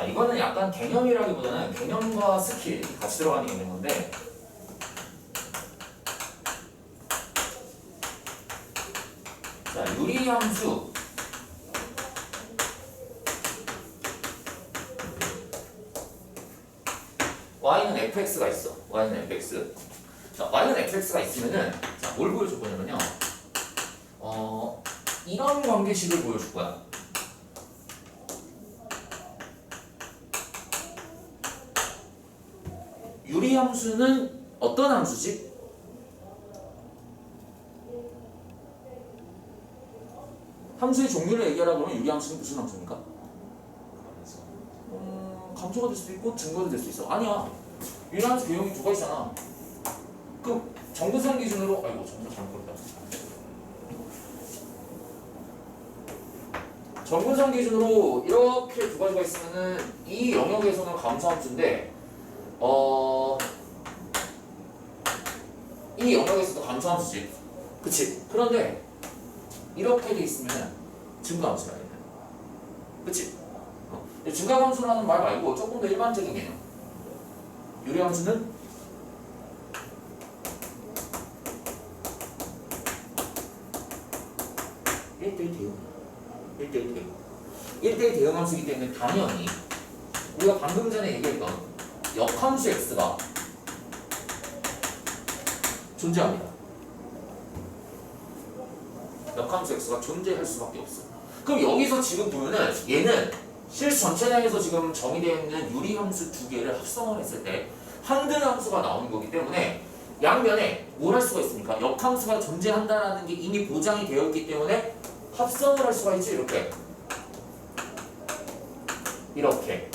자, 이거는 약간 개념이라기보다는 개념과 스킬 같이 들어가는 게 있는 건데 자, 유리함수 y는 fx가 있어. y는 fx. 자, y는 fx가 있으면은 자, 뭘 보여줄 거냐면요. 어, 이런 관계식을 보여줄 거야. 유리함수는 어떤 함수지? 함수의 종류를 얘기하라고 하면 유리함수는 무슨 함수입니까? 음, 감소가 될 수도 있고 증가도 될 수 있어. 아니야. 유리함수 개형이 두 가지잖아. 그 정근선 기준으로 아이고 정근 잘못 걸었다. 정근선 기준으로 이렇게 두 가지가 있으면은 이 영역에서는 감소함수인데 어. 이 영역에서도 감소함 수지. 그치? 그런데 이렇게 돼 있으면 증가함수라 해야 돼. 그치? 어. 증가함수라는 말 말고 조금 더 일반적인 개념. 유리함수는 일대일 대응. 일대일 대응. 일대일 대응함수이기 때문에 당연히 우리가 방금 전에 얘기했던 역함수 x가 존재합니다. 역함수 x가 존재할 수밖에 없어. 그럼 여기서 지금 보면은 얘는 실수 전체량에서 지금 정의되어 있는 유리함수 두 개를 합성을 했을 때 항등함수가 나오는 거기 때문에 양면에 뭘 할 수가 있습니까? 역함수가 존재한다라는 게 이미 보장이 되어 있기 때문에 합성을 할 수가 있죠. 이렇게 이렇게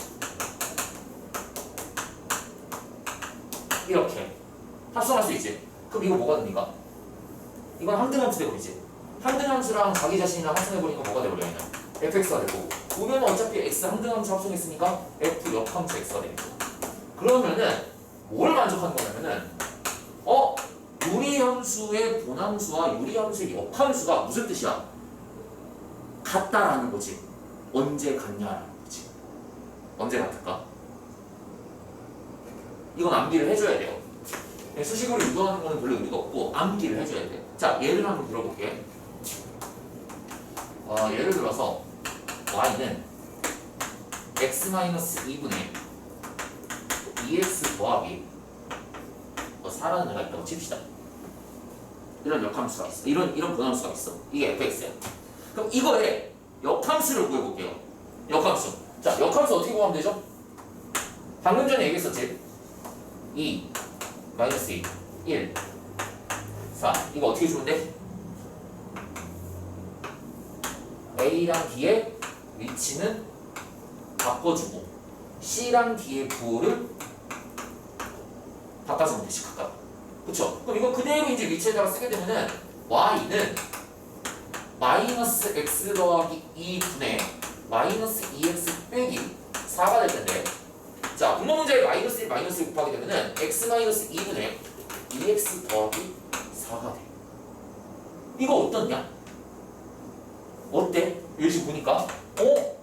이렇게 합성할 수 있지. 그럼 이거 뭐가 됩니까? 이건 항등함수 되버리지. 항등함수랑 자기 자신이랑 합성해버리니까 뭐가 되버려요? fx가 되고 보면 어차피 x 항등함수 합성했으니까 f 역함수 x가 되겠죠. 그러면은 뭘 만족하는 거냐면은 어 유리함수의 본함수와 유리함수의 역함수가 무슨 뜻이야? 같다라는 거지. 언제 같냐라는 거지. 언제 같을까? 이건 암기를 해줘야 돼요. 네, 수식으로 유도하는 거는 별로 의미가 없고 암기를 해줘야 돼. 자 예를 한번 들어볼게. 어, 예를 들어서 y는 x-2분의 2x 더하기 뭐 4라는 애가 있다고 칩시다. 이런 역함수가 있어. 이런 이런 분함수가 있어. 이게 fx야. 그럼 이거에 역함수를 구해볼게요. 역함수. 자, 역함수 어떻게 구하면 되죠? 방금 전에 얘기했었지. 2 마이너스 2 1 4 이거 어떻게 주면 돼? A랑 D의 위치는 바꿔주고 C랑 D의 부호를 바꿔주면 되지 각각 그쵸? 그럼 이거 그대로 이제 위치에다가 쓰게 되면은 Y는 마이너스 X 더하기 2분의 마이너스 2X 빼기 4가 될 텐데 자, 분모 문제에 마이너스 1, 마이너스 1 곱하게 되면은 x 마이너스 2분의 2x 더하기 4가 돼. 이거 어떻냐? 어때? 여기 보니까 어?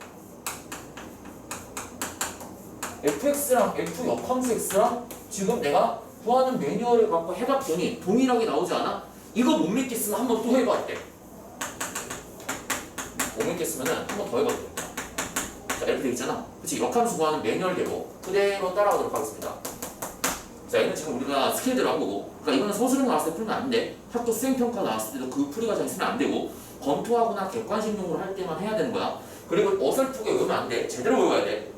fx랑 f 역함수 x랑 지금 내가 구하는 매뉴얼을 갖고 해봤더니 동일하게 나오지 않아? 이거 못 믿겠으면 한 번또 돼. 못 믿겠으면은 한번더 돼. 자, 이렇게 돼 있잖아. 그치? 역함수 구하는 매뉴얼대로 그대로 따라가도록 하겠습니다. 자, 얘는 지금 우리가 스킬대로 한 거고, 그러니까 이거는 서술형 나왔을 때 풀면 안 돼. 학교 수행평가 나왔을 때도 그 풀이 과정 있으면 안 되고, 검토하거나 객관식용으로 할 때만 해야 되는 거야. 그리고 어설프게 외우면 안 돼. 제대로 외워야 돼.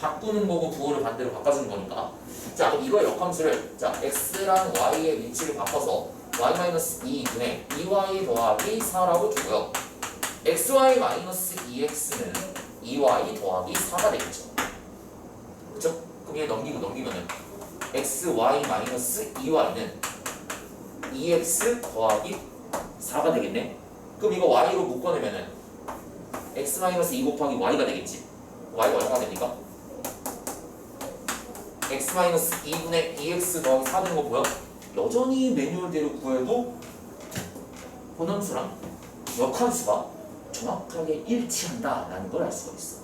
바꾸는 거고 부호를 반대로 바꿔주는 거니까. 자, 이거 역함수를 자 x랑 y의 위치를 바꿔서 y-2분의 2y 더하기 4라고 주고요. xy-2x는 2y 더하기 4가 되겠죠. 그쵸? 그럼 얘 넘기고 넘기면은 xy-2y는 2x 더하기 4가 되겠네. 그럼 이거 y로 묶어내면은 x-2 곱하기 y가 되겠지. y가 얼마가 됩니까? x-2분의 2x 더하기 4 되는 거 보여? 여전히 매뉴얼대로 구해도 본함수랑 역함수가 정확하게 일치한다라는 걸 알 수가 있어.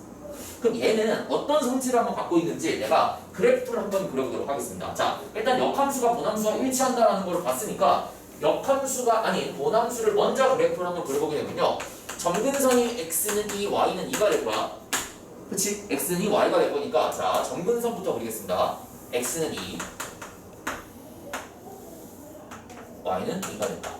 그럼 얘는 어떤 성질을 한번 갖고 있는지 내가 그래프를 한번 그려보도록 하겠습니다. 자, 일단 역함수가 본함수와 일치한다라는 걸 봤으니까 역함수가 아니 본함수를 먼저 그래프를 한번 그려보게 되면요. 점근선이 x는 2, y는 2가 될 거야. 그치? x는 2, y가 될 거니까 자, 점근선부터 그리겠습니다. x는 2, y는 2가 된다.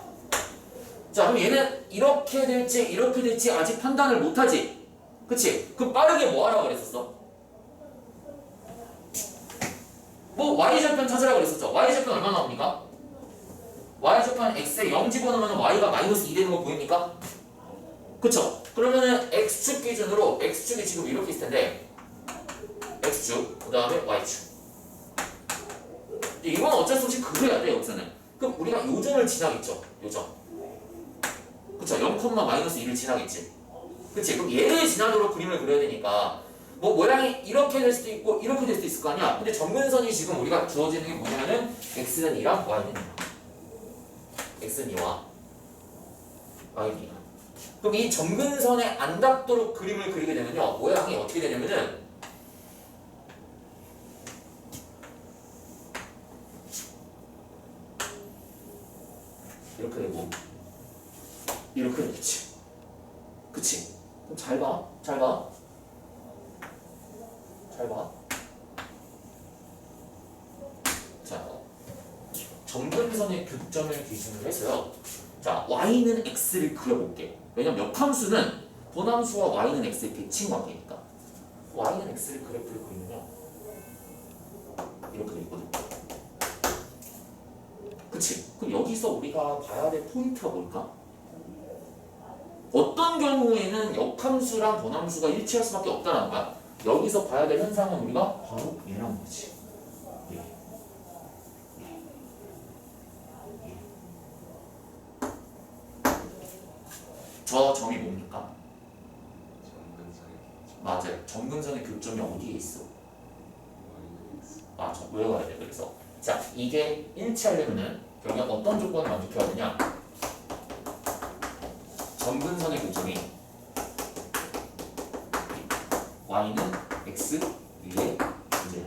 자, 그럼 얘는 이렇게 될지 이렇게 될지 아직 판단을 못하지. 그치? 그 빠르게 뭐 하라고 그랬었어? 뭐 y절편 찾으라 그랬었죠. y절편 얼마 나옵니까? y절편 x에 0 집어넣으면 y가 마이너스 2 되는 거 보입니까? 그쵸? 그러면은 x축 기준으로 x축이 지금 이렇게 있을 텐데 x축, 그 다음에 y축 이건 어쩔 수 없이 그려야 돼 여기서는 그럼 우리가 요점을 지나겠죠 요점 그쵸 0, 마이너스 1을 지나겠지. 그치? 그럼 얘를 지나도록 그림을 그려야 되니까 뭐 모양이 이렇게 될 수도 있고 이렇게 될 수도 있을 거 아니야. 근데 점근선이 지금 우리가 주어지는 게 뭐냐면은 x는 2랑 y는 2 x는 2와 y는 2 그럼 이 점근선에 안 닿도록 그림을 그리게 되면요 모양이 어떻게 되냐면은 이렇게 되고 이렇게 되겠지 그치? 그럼 잘 봐, 잘 봐, 잘 봐. 자, 점근선의 교점을 기준으로 해서요. 자, y는 x를 그려볼게. 왜냐면 역함수는 본함수와 y는 x의 대칭 관계니까. y는 x를 그래프를 그리면요. 이렇게 돼 있거든. 그치? 그럼 여기서 우리가 봐야 될 포인트가 뭘까? 어떤 경우에는 역함수랑 본함수가 일치할 수밖에 없다는 거야. 여기서 봐야 될 현상은 우리가 바로 얘라는 거지. 얘. 저 점이 뭡니까? 맞아요. 점근선의 교점이 어디에 있어? 아, 저 외워야 돼. 그래서 자, 이게 일치하려면은 결국 어떤 조건을 만족해야 되냐? 점근선의 교점이 y는 x 위에 문제야.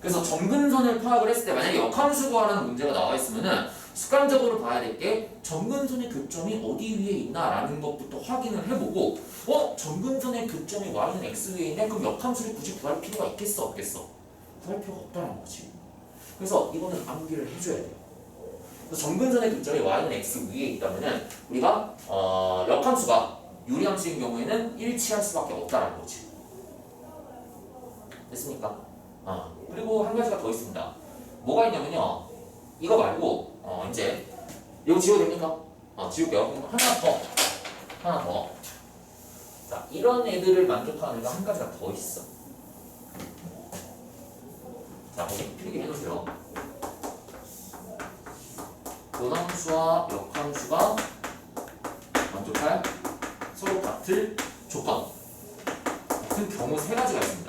그래서 점근선을 파악을 했을 때 만약에 역함수 구하라는 문제가 나와 있으면은 습관적으로 봐야 될 게 점근선의 교점이 어디 위에 있나라는 것부터 확인을 해보고 어 점근선의 교점이 y는 x 위에 있네 그럼 역함수를 굳이 구할 필요가 있겠어 없겠어 구할 필요가 없다는 거지. 그래서 이거는 암기를 해줘야 돼요. 그래서 점근선의 교점이 y는 x 위에 있다면은 우리가 어, 역함수가 유리함수인 경우에는 일치할 수밖에 없다는 거지. 됐습니까? 어. 그리고 한 가지가 더 있습니다. 뭐가 있냐면요. 이거 말고 어, 이제 이거 지워도 됩니까? 어, 지울게요. 하나 더 하나 더. 자 이런 애들을 만족하는 애가 한 가지가 더 있어. 자 거기 필기 해놓으세요. 본함수와 역함수가 만족할 서로 같을 조건 같은 경우 세 가지가 있습니다.